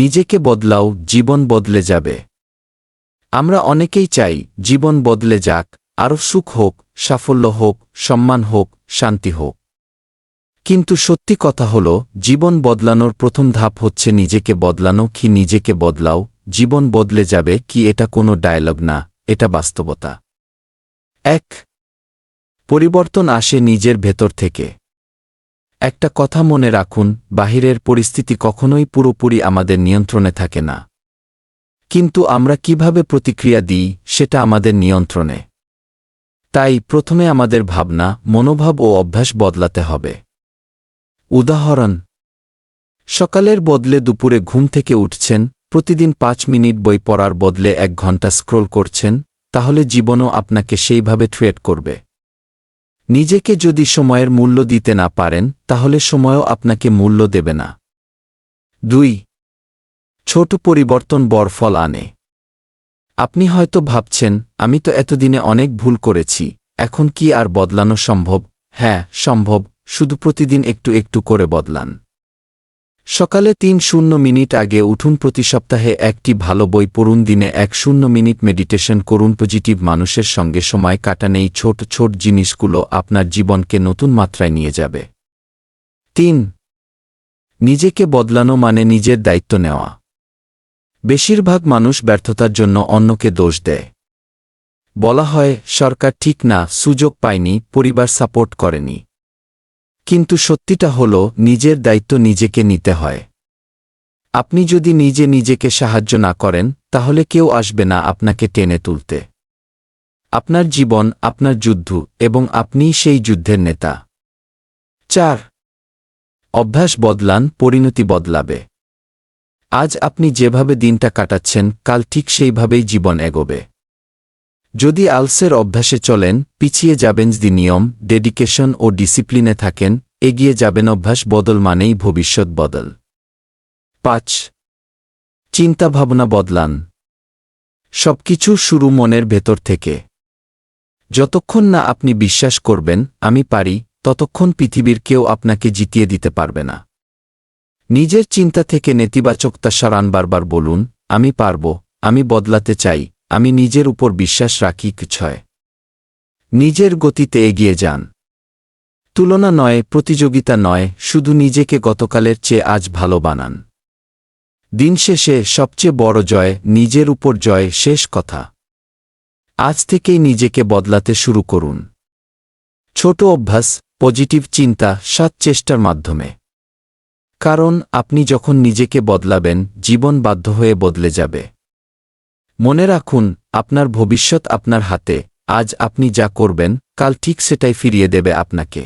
নিজেকে বদলাও, জীবন বদলে যাবে। আমরা অনেকেই চাই, জীবন বদলে যাক, আরও সুখ হোক, সাফল্য হোক, সম্মান হোক, শান্তি হোক। কিন্তু সত্যি কথা হল, জীবন বদলানোর প্রথম ধাপ হচ্ছে নিজেকে বদলানো, কি নিজেকে বদলাও, জীবন বদলে যাবে, কি এটা কোনো ডায়লগ না, এটা বাস্তবতা। এক, পরিবর্তন আসে নিজের ভেতর থেকে। একটা কথা মনে রাখুন, বাহিরের পরিস্থিতি কখনোই পুরোপুরি আমাদের নিয়ন্ত্রণে থাকে না। কিন্তু আমরা কীভাবে প্রতিক্রিয়া দিই, সেটা আমাদের নিয়ন্ত্রণে। তাই প্রথমে আমাদের ভাবনা, মনোভাব ও অভ্যাস বদলাতে হবে। উদাহরণ, সকালের বদলে দুপুরে ঘুম থেকে উঠছেন, প্রতিদিন পাঁচ মিনিট বই পড়ার বদলে এক ঘণ্টা স্ক্রোল করছেন, তাহলে জীবনও আপনাকে সেইভাবে ট্রেড করবে। নিজেকে যদি সময়ের মূল্য দিতে না পারেন, তাহলে সময়ও আপনাকে মূল্য দেবে না। দুই, ছোট পরিবর্তন বড় ফল আনে। আপনি হয়তো ভাবছেন, আমি তো এতদিনে অনেক ভুল করেছি, এখন কি আর বদলানো সম্ভব? হ্যাঁ সম্ভব, শুধু প্রতিদিন একটু একটু করে বদলান। সকালে তিন শূন্য মিনিট আগে উঠুন প্রতি সপ্তাহে একটি ভালো বই পড়ুন, দিনে এক শূন্য মিনিট মেডিটেশন করুন। পজিটিভ মানুষের সঙ্গে সময় কাটানেই ছোট ছোট জিনিসগুলো আপনার জীবনকে নতুন মাত্রায় নিয়ে যাবে। তিন, নিজেকে বদলানো মানে নিজের দায়িত্ব নেওয়া। বেশিরভাগ মানুষ ব্যর্থতার জন্য অন্যকে দোষ দেয়। বলা হয়, সরকার ঠিক না, সুযোগ পায়নি, পরিবার সাপোর্ট করেনি। কিন্তু সত্যিটা হল, নিজের দায়িত্ব নিজেকে নিতে হয়। আপনি যদি নিজে নিজেকে সাহায্য না করেন, তাহলে কেউ আসবে না আপনাকে টেনে তুলতে। আপনার জীবন, আপনার যুদ্ধ, এবং আপনিই সেই যুদ্ধের নেতা। চার। অভ্যাস বদলান, পরিণতি বদলাবে। আজ আপনি যেভাবে দিনটা কাটাচ্ছেন, কাল ঠিক সেইভাবেই জীবন এগোবে। যদি আলসের অভ্যাসে চলেন, পিছিয়ে যাবেন যদি নিয়ম, ডেডিকেশন ও ডিসিপ্লিনে থাকেন, এগিয়ে যাবেন অভ্যাস বদল মানেই ভবিষ্যৎ বদল। পাঁচ, চিন্তাভাবনা বদলান। সবকিছু শুরু মনের ভেতর থেকে। যতক্ষণ না আপনি বিশ্বাস করবেন, আমি পারি, ততক্ষণ পৃথিবীর কেউ আপনাকে জিতিয়ে দিতে পারবে না। নিজের চিন্তা থেকে নেতিবাচকতা সারান বারবার বলুন, আমি পারব, আমি বদলাতে চাই আমি নিজের উপর বিশ্বাস রাখি ছয়। নিজের গতিতে এগিয়ে যান। তুলনা নয়, প্রতিযোগিতা নয়, শুধু নিজেকে গতকালের চেয়ে আজ ভালো বানান। দিন শেষে সবচেয়ে বড় জয়, নিজের উপর জয়, শেষ কথা। আজ থেকেই নিজেকে বদলাতে শুরু করুন। ছোট অভ্যাস, পজিটিভ চিন্তা সাত চেষ্টার মাধ্যমে। কারণ, আপনি যখন নিজেকে বদলাবেন, জীবন বাধ্য হয়ে বদলে যাবে। মনে রাখুন, আপনার ভবিষ্যৎ আপনার হাতে। আজ আপনি যা করবেন, কাল ঠিক সেটাই ফিরিয়ে দেবে আপনাকে।